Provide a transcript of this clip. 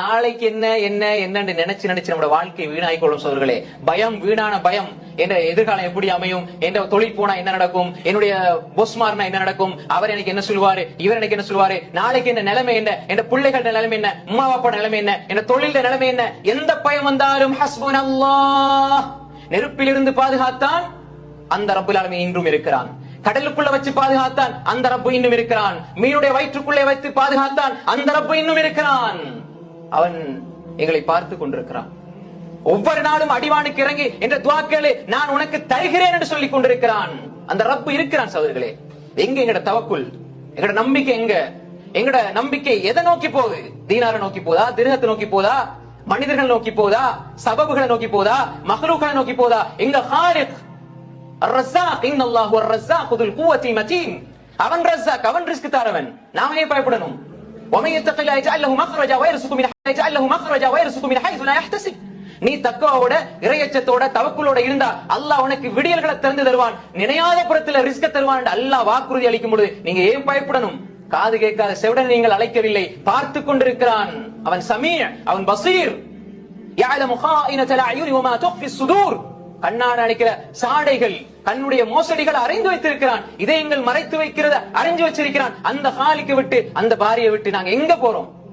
நாளைக்கு என்ன என்ன என்னன்னு நினைச்சு நினைச்சு நம்மளோட வாழ்க்கை வீணாய் கொள்ளும் சோர்களே. பயம் வீணான பயம். என்ற எதிர்காலம் எப்படி அமையும்? என்ற தொழில் போனா என்ன நடக்கும்? என்னுடைய பொஸ் மாறினா என்ன நடக்கும்? அவர் எனக்கு என்ன சொல்லுவாரு? இவர் எனக்கு என்ன சொல்லுவாரு? நாளைக்கு என்ன நிலைமை என்ன? என் பிள்ளைகள நிலைமை என்ன? அம்மா அப்பா நிலைமை என்ன? என் தொழில நிலைமை என்ன? எந்த பயம் வந்தாலும் ஹஸ்புன் அல்லாஹ் நெருப்பிலிருந்து பாதுகாத்தான் அந்த ரப்புல் இன்றும் இருக்கிறான். கடலுக்குள்ள வச்சு பாதுகாத்தான் அந்த ரப்பு இன்னும் இருக்கிறான். மீனுடைய வயிற்றுக்குள்ளே வைத்து பாதுகாத்தான் அந்த ரப்பு இன்னும் இருக்கிறான். அவன் எங்களை பார்த்து கொண்டிருக்கிறான் ஒவ்வொரு நாளும் அடிவானுக்கு இறங்கி என்ற துவாக்களே நான் உனக்கு தருகிறேன் என்று சொல்லிக் கொண்டிருக்கிறான் அந்த ரப்பு இருக்கிறான் சகோதரர்களே எங்க எங்கட தவக்குள் எங்கட நம்பிக்கை எங்க எங்கட நம்பிக்கை எதை நோக்கி போகுது தீனார நோக்கி போதா திருகத்தை நோக்கி போதா மனிதர்கள் நோக்கி போதா சபபுகளை நோக்கி போதா மஹ்லூக்களை நோக்கி போதா எங்க ஹாலிக் الرزاق ان الله هو الرزاق ذو القوه المتين அவன் ரஸாக் அவன் ரிஸ்க் தரவன் நாம ஏன் பயப்படணும் ومن يتق الله يجعل له مخرجا ويرزقه من حيث يجعل له مخرجا ويرزقه من حيث لا يحتسب நீ தக்குவாவோட இறையச்சத்தோட தவக்குளோட இருந்தா அல்லாஹ் உனக்கு விடியல்களை திறந்து தருவான் நினையாத புறத்துல ரிஸ்க தருவான் என்று அல்லாஹ் வாக்குறுதி அளிக்கும் பொழுது நீங்க ஏன் பயப்படணும் காது கேட்காத செவிடன் நீங்கள் அழைக்கவில்லை பார்த்து கொண்டிருக்கிறான் அவன் சமீர் அவன் பசீர் يعلم خائنة الأعين وما تخفي الصدور கண்ணாட அழைக்கிற சாடைகள் தன்னுடைய மோசடிகள் அறிந்து வைத்திருக்கிறான். இதயங்கள் மறைத்து வைக்கிறத அறிஞ்சு வச்சிருக்கிறான். அந்த ஹாலிக்கு விட்டு அந்த பாரியை விட்டு நாங்க எங்க போறோம்?